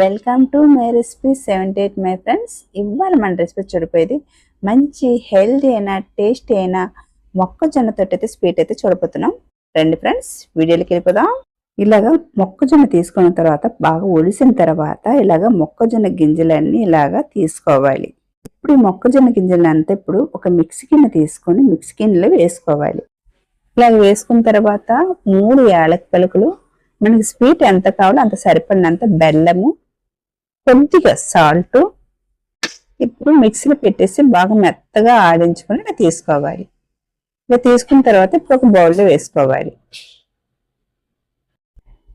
Welcome to my recipe seventy eight my friends ఇవాళ మన recipe చూడిపోయేది మంచి హెల్దీ అయినా టేస్ట్ అయినా మొక్కజొన్నతో అయితే స్వీట్ అయితే చూడబోతున్నాం. రండి ఫ్రెండ్స్ వీడియోకి వెళ్ళిపోదాం. ఇలాగ మొక్కజొన్న తీసుకున్న తర్వాత బాగా ఒలిసిన తర్వాత ఇలాగ మొక్కజొన్న గింజలన్నీ ఇలాగా తీసుకోవాలి. ఇప్పుడు ఈ మొక్కజొన్న గింజలు అంతా ఇప్పుడు ఒక మిక్సీ గిన్నె తీసుకొని మిక్సీ గిన్నెలో వేసుకోవాలి. ఇలాగ వేసుకున్న తర్వాత మూడు యాలక్ పలుకులు మనకి స్వీట్ ఎంత కావాలో అంత సరిపడినంత బెల్లము కొద్దిగా సాల్ట్. ఇప్పుడు మిక్సీలో పెట్టేసి బాగా మెత్తగా ఆడించుకొని ఇలా తీసుకోవాలి. ఇలా తీసుకున్న తర్వాత ఇప్పుడు ఒక బౌల్లో వేసుకోవాలి.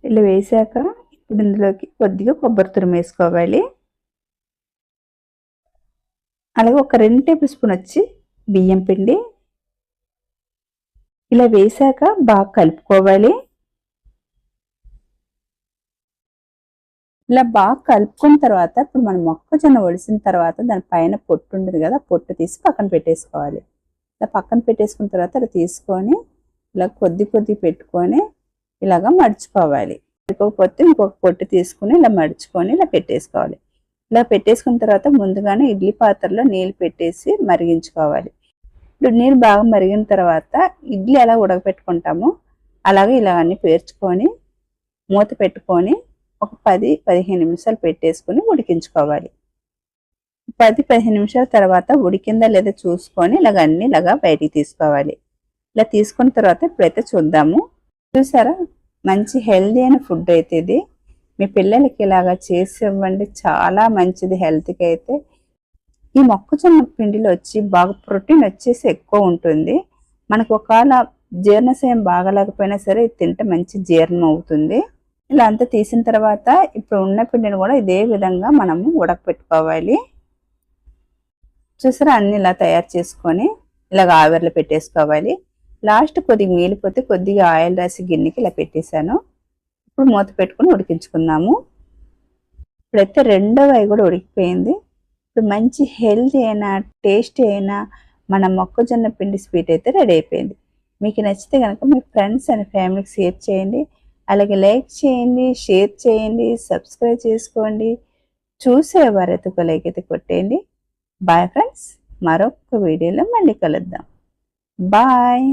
ఇలా వేసాక ఇప్పుడు ఇందులోకి కొద్దిగా కొబ్బరి తురుము వేసుకోవాలి. అలాగే ఒక రెండు టేబుల్ స్పూన్ వచ్చి బియ్యం పిండి. ఇలా వేసాక బాగా కలుపుకోవాలి. ఇలా బాగా కలుపుకున్న తర్వాత ఇప్పుడు మనం మొక్కజొన్న ఒడిసిన తర్వాత దాని పైన పొట్టు ఉంటుంది కదా పొట్టు తీసి పక్కన పెట్టేసుకోవాలి. ఇలా పక్కన పెట్టేసుకున్న తర్వాత ఇలా తీసుకొని ఇలా కొద్ది కొద్ది పెట్టుకొని ఇలాగ మడుచుకోవాలి. సరిపోతే ఇంకొక పొట్టు తీసుకుని ఇలా మడుచుకొని ఇలా పెట్టేసుకోవాలి. ఇలా పెట్టేసుకున్న తర్వాత ముందుగానే ఇడ్లీ పాత్రలో నీళ్ళు పెట్టేసి మరిగించుకోవాలి. ఇప్పుడు నీళ్ళు బాగా మరిగిన తర్వాత ఇడ్లీ ఎలా ఉడకపెట్టుకుంటామో అలాగే ఇలా అన్ని పేర్చుకొని మూత పెట్టుకొని ఒక పది పదిహేను నిమిషాలు పెట్టేసుకొని ఉడికించుకోవాలి. పది పదిహేను నిమిషాల తర్వాత ఉడికిందా లేదా చూసుకొని ఇలాగ అన్ని ఇలాగా బయటికి తీసుకోవాలి. ఇలా తీసుకున్న తర్వాత ఇప్పుడైతే చూద్దాము. చూసారా? మంచి హెల్దీ అయిన ఫుడ్ అయితే ఇది. మీ పిల్లలకి ఇలాగా చేసి ఇవ్వండి. చాలా మంచిది హెల్త్కి అయితే. ఈ మొక్కజొన్న పిండిలో వచ్చి బాగా ప్రోటీన్ వచ్చేసి ఎక్కువ ఉంటుంది. మనకు ఒకవేళ జీర్ణశయం బాగలేకపోయినా సరే ఇది తింటే మంచి జీర్ణం అవుతుంది. ఇలా అంతా తీసిన తర్వాత ఇప్పుడు ఉన్న పిండిని కూడా ఇదే విధంగా మనము ఉడకపెట్టుకోవాలి. చూసారా? అన్ని ఇలా తయారు చేసుకొని ఇలాగ ఆవిరిలో పెట్టేసుకోవాలి. లాస్ట్ కొద్దిగా మీలిపోతే కొద్దిగా ఆయిల్ రాసి గిన్నెకి ఇలా పెట్టేశాను. ఇప్పుడు మూత పెట్టుకుని ఉడికించుకుందాము. ఇప్పుడైతే రెండవ అవి కూడా ఉడికిపోయింది. ఇప్పుడు మంచి హెల్తీ అయినా టేస్టీ అయినా మన మొక్కజొన్న పిండి స్వీట్ అయితే రెడీ అయిపోయింది. మీకు నచ్చితే కనుక మీ ఫ్రెండ్స్ అండ్ ఫ్యామిలీకి షేర్ చేయండి. అలాగే లైక్ చేయండి షేర్ చేయండి సబ్స్క్రైబ్ చేసుకోండి. చూసేవారైతే ఒక లైక్ అయితే కొట్టేయండి. బాయ్ ఫ్రెండ్స్ మరొక వీడియోలో మళ్ళీ కలుద్దాం. బాయ్